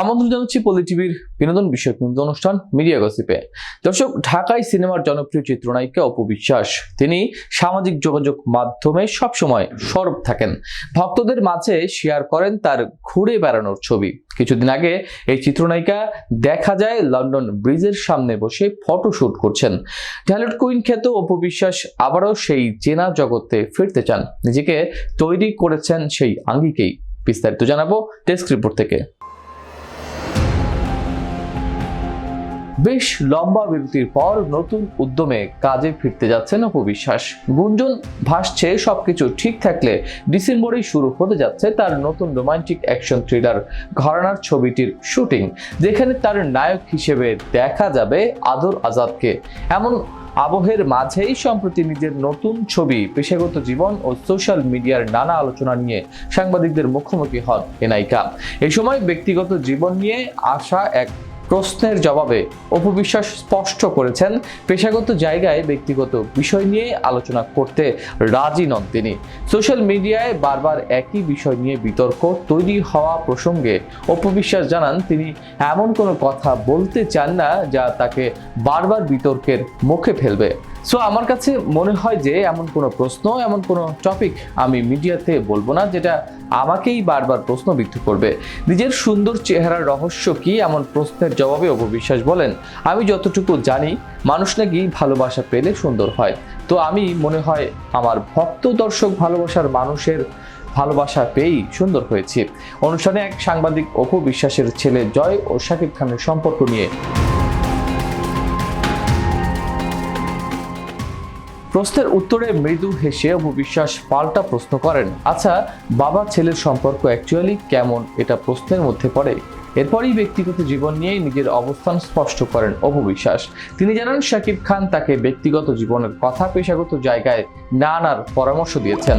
আমন্ত্রণ জানাচ্ছি পলি টিভির বিনোদন বিষয়ক বিনোদন অনুষ্ঠান, মিডিয়া গসিপে। দর্শক, ঢাকায় সিনেমার জনপ্রিয় চিত্রনায়িকা অপু বিশ্বাস। তিনি সামাজিক যোগাযোগ মাধ্যমে সবসময় সরব থাকেন। ভক্তদের মাঝে শেয়ার করেন তার ঘুরে বেড়ানোর ছবি। কিছুদিন আগে এই চিত্রনায়িকা দেখা যায় লন্ডন ব্রিজের সামনে বসে ফটোশুট করছেন। ট্যালেন্ট কুইন খ্যাত অপু বিশ্বাস আবারও সেই চেনা জগতে ফিরতে চান। নিজেকে তৈরি করেছেন সেই আঙ্গিকেই। বিস্তারিত জানাব ডেস্ক রিপোর্ট থেকে। বেশ লম্বা বিরতির পর নতুন উদ্যমে কাজে ফিরতে যাচ্ছেন অপু বিশ্বাস। গুঞ্জন ভাসছে, সবকিছু ঠিক থাকলে ডিসেম্বরেই শুরু হতে যাচ্ছে তার নতুন রোমান্টিক অ্যাকশন থ্রিলার ঘরানার ছবিটির শুটিং, যেখানে তার নায়ক হিসেবে দেখা যাবে আদর আজাদকে। এমন আবহের মাঝেই সম্প্রতি নিজের নতুন ছবি, পেশাগত জীবন ও সোশ্যাল মিডিয়ার নানা আলোচনা নিয়ে সাংবাদিকদের মুখোমুখি হন এ নায়িকা। এই সময় ব্যক্তিগত জীবন নিয়ে আসা এক প্রশ্নের জবাবে অপবিশ্বাস স্পষ্ট করেছেন, পেশাগত জায়গায় ব্যক্তিগত বিষয় নিয়ে আলোচনা করতে রাজি নন তিনি। সোশ্যাল মিডিয়ায় বারবার একই বিষয় নিয়ে বিতর্ক তৈরি হওয়া প্রসঙ্গে অপবিশ্বাস জানান, তিনি এমন কোনো কথা বলতে চান না যা তাকে বারবার বিতর্কের মুখে ফেলবে। সো আমার কাছে মনে হয় যে এমন কোনো প্রশ্ন, এমন কোনো টপিক আমি মিডিয়াতে বলব না, যেটা আমাকেই বারবার প্রশ্নবিদ্ধ করবে। নিজের সুন্দর চেহারার রহস্য কি? এমন প্রশ্নের জবাবে অপবিশ্বাস বলেন, আমি যতটুকু জানি, মানুষ নাকি ভালোবাসা পেলে সুন্দর হয়। তো আমি মনে হয় আমার ভক্ত দর্শক ভালোবাসার মানুষের ভালোবাসা পেয়েই সুন্দর হয়েছে। অনুষ্ঠানে এক সাংবাদিক অপু বিশ্বাসের ছেলে জয় ও শাকিব খানের সম্পর্ক নিয়ে প্রশ্নের উত্তরে মৃদু হেসে অপু বিশ্বাস পাল্টা প্রশ্ন করেন। আচ্ছা বাবা ছেলের সম্পর্ক অ্যাকচুয়ালি কেমন? এটা প্রশ্নের মধ্যে পড়ে। এরপরই ব্যক্তিগত জীবন নিয়েই নিজের অবস্থান স্পষ্ট করেন অপু বিশ্বাস তিনি জানান, শাকিব খান তাকে ব্যক্তিগত জীবনের কথা পেশাগত জায়গায় না আনার পরামর্শ দিয়েছেন।